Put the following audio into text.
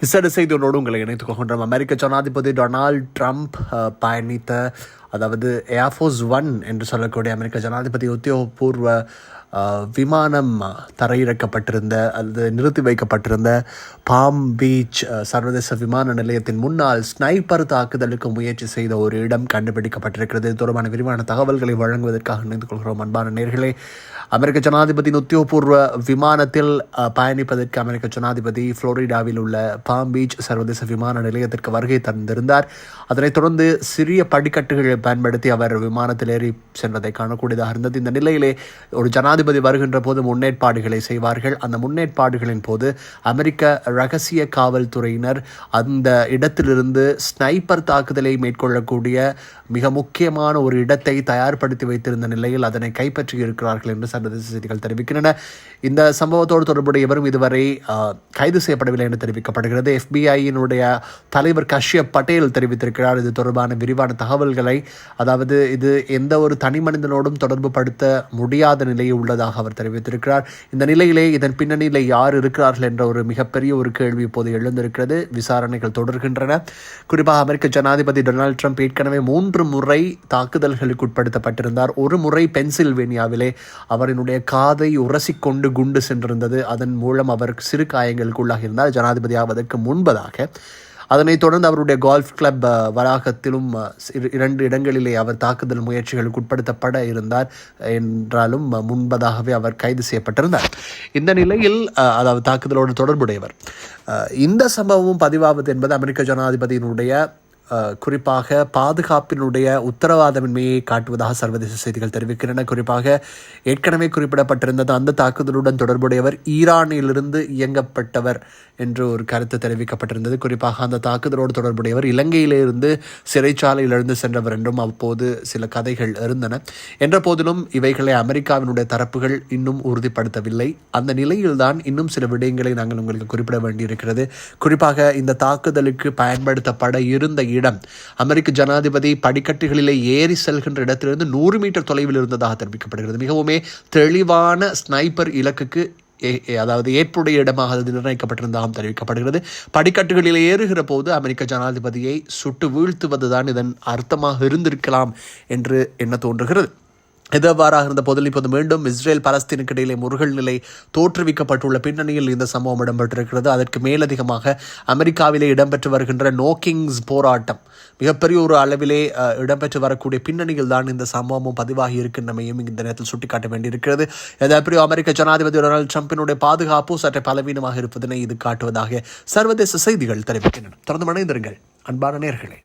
விசேட செய்தியோடு உங்களை இணைத்துக் கொள்கின்றோம். அமெரிக்க ஜனாதிபதி டொனால்ட் ட்ரம்ப் பயணித்த அதாவது ஏர்ஃபோர்ஸ் ஒன் என்று சொல்லக்கூடிய அமெரிக்க ஜனாதிபதி உத்தியோகபூர்வ விமானம் தரையிறக்கப்பட்டிருந்த அல்லது நிறுத்தி வைக்கப்பட்டிருந்த பாம் பீச் சர்வதேச விமான நிலையத்தின் முன்னால் ஸ்னைப்பர் தாக்குதலுக்கு முயற்சி செய்த ஒரு இடம் கண்டுபிடிக்கப்பட்டிருக்கிறது. தொடர்பான விரிவான தகவல்களை வழங்குவதற்காக இணைந்து கொள்கிறோம். அன்பான நேர்களே அமெரிக்க ஜனாதிபதியின் உத்தியோகபூர்வ விமானத்தில் பயணிப்பதற்கு அமெரிக்க ஜனாதிபதி புளோரிடாவில் உள்ள பாம் பீச் சர்வதேச விமான நிலையத்திற்கு வருகை தந்திருந்தார். அதனைத் தொடர்ந்து சிறிய படிக்கட்டுகளை பயன்படுத்தி அவர் விமானத்தில் ஏறி சென்றதை காணக்கூடியதாக இருந்தது. இந்த நிலையிலே ஒரு ஜனாதிபதி வருகின்ற போது முன்னேற்பாடுகளை செய்வார்கள். அந்த முன்னேற்பாடுகளின் போது அமெரிக்க ரகசிய காவல்துறையினர் அந்த இடத்திலிருந்து ஸ்னைப்பர் தாக்குதலை மேற்கொள்ளக்கூடிய மிக முக்கியமான ஒரு இடத்தை தயார்படுத்தி வைத்திருந்த நிலையில் அதனை கைப்பற்றி இருக்கிறார்கள் என்று சர்வதேச செய்திகள் தெரிவிக்கின்றன. இந்த சம்பவத்தோடு தொடர்புடையவரும் இதுவரை கைது செய்யப்படவில்லை என்று தெரிவிக்கப்படுகிறது. எஃபிஐயினுடைய தலைவர் கஷ்யப் பட்டேல் தெரிவித்திருக்கிறார். இது தொடர்பான விரிவான தகவல்களை அதாவது இது எந்த ஒரு தனி மனிதனோடும் தொடர்பு படுத்த முடியாத நிலையில் உள்ளதாக அவர் தெரிவித்திருக்கிறார். இந்த நிலையிலே இதன் பின்னணியில் யார் இருக்கிறார்கள் என்ற ஒரு மிகப்பெரிய ஒரு கேள்வி இப்போது எழுந்திருக்கிறது. விசாரணைகள் தொடர்கின்றன. குறிப்பாக அமெரிக்க ஜனாதிபதி டொனால்ட் ட்ரம்ப் ஏற்கனவே மூன்று முறை தாக்குதல்களுக்கு உட்படுத்தப்பட்டிருந்தார். ஒரு முறை பென்சில்வேனியாவிலே அவரினுடைய காதை உரசிக்கொண்டு குண்டு சென்றிருந்தது. அதன் மூலம் அவர் சிறு காயங்களுக்கு உள்ளாகியிருந்தார். ஜனாதிபதி ஆவதற்கு முன்பதாக அதனைத் தொடர்ந்து அவருடைய கோல்ஃப் கிளப் வளாகத்திலும் இரண்டு இடங்களிலே அவர் தாக்குதல் முயற்சிகளுக்கு உட்படுத்தப்பட இருந்தார் என்றாலும் முன்பதாகவே அவர் கைது செய்யப்பட்டிருந்தார். இந்த நிலையில் அதாவது தாக்குதலோடு தொடர்புடையவர். இந்த சம்பவமும் பதிவாவது என்பது அமெரிக்க ஜனாதிபதியினுடைய குறிப்பாக பாதுகாப்பினுடைய உத்தரவாதமின்மையை காட்டுவதாக சர்வதேச செய்திகள் தெரிவிக்கின்றன. குறிப்பாக ஏற்கனவே குறிப்பிடப்பட்டிருந்தது அந்த தாக்குதலுடன் தொடர்புடையவர் ஈரானிலிருந்து இயங்கப்பட்டவர் என்று ஒரு கருத்து தெரிவிக்கப்பட்டிருந்தது. குறிப்பாக அந்த தாக்குதலோடு தொடர்புடையவர் இலங்கையிலிருந்து சிறைச்சாலையிலிருந்து சென்றவர் என்றும் அப்போது சில கதைகள் இருந்தன. என்ற போதிலும் இவைகளை அமெரிக்காவினுடைய தரப்புகள் இன்னும் உறுதிப்படுத்தவில்லை. அந்த நிலையில்தான் இன்னும் சில விடயங்களை நாங்கள் உங்களுக்கு குறிப்பிட வேண்டியிருக்கிறது. குறிப்பாக இந்த தாக்குதலுக்கு பயன்படுத்தப்பட இருந்த இடம். அமெரிக்க ஜனாதிபதி படிக்கட்டுகளிலே ஏறி செல்கின்ற இடத்திலிருந்து நூறு மீட்டர் தொலைவில் இருந்ததாக தெரிவிக்கப்படுகிறது. மிகவுமே தெளிவான ஸ்னைப்பர் இலக்குக்கு ஏ- அதாவது ஏற்புடைய இடமாக அது நிர்ணயிக்கப்பட்டிருந்ததாகவும் தெரிவிக்கப்படுகிறது. படிக்கட்டுகளில் ஏறுகிற போது அமெரிக்க ஜனாதிபதியை சுட்டு வீழ்த்துவதுதான் இதன் அர்த்தமாக இருந்திருக்கலாம் என்று என்ன தோன்றுகிறது. எதவாறாக இருந்த போதில் இப்போது மீண்டும் இஸ்ரேல் பலஸ்தீனுக்கு இடையிலே முருகல் நிலை தோற்றுவிக்கப்பட்டுள்ள பின்னணியில் இந்த சம்பவம் இடம்பெற்றிருக்கிறது. அதற்கு மேலதிகமாக அமெரிக்காவிலே இடம்பெற்று வருகின்ற நோக்கிங்ஸ் போராட்டம் மிகப்பெரிய ஒரு அளவிலே இடம்பெற்று வரக்கூடிய பின்னணியில் தான் இந்த சம்பவமும் பதிவாகி இருக்கின்றமையும் இந்த நேரத்தில் சுட்டிக்காட்ட வேண்டியிருக்கிறது. எதப்படியோ அமெரிக்க ஜனாதிபதி டொனால்டு ட்ரம்பினுடைய பாதுகாப்பு சற்று பலவீனமாக இருப்பதனை இது காட்டுவதாக சர்வதேச செய்திகள் தெரிவிக்கின்றன. தொடர்ந்து மனைந்திருங்கள் அன்பான நேர்களே.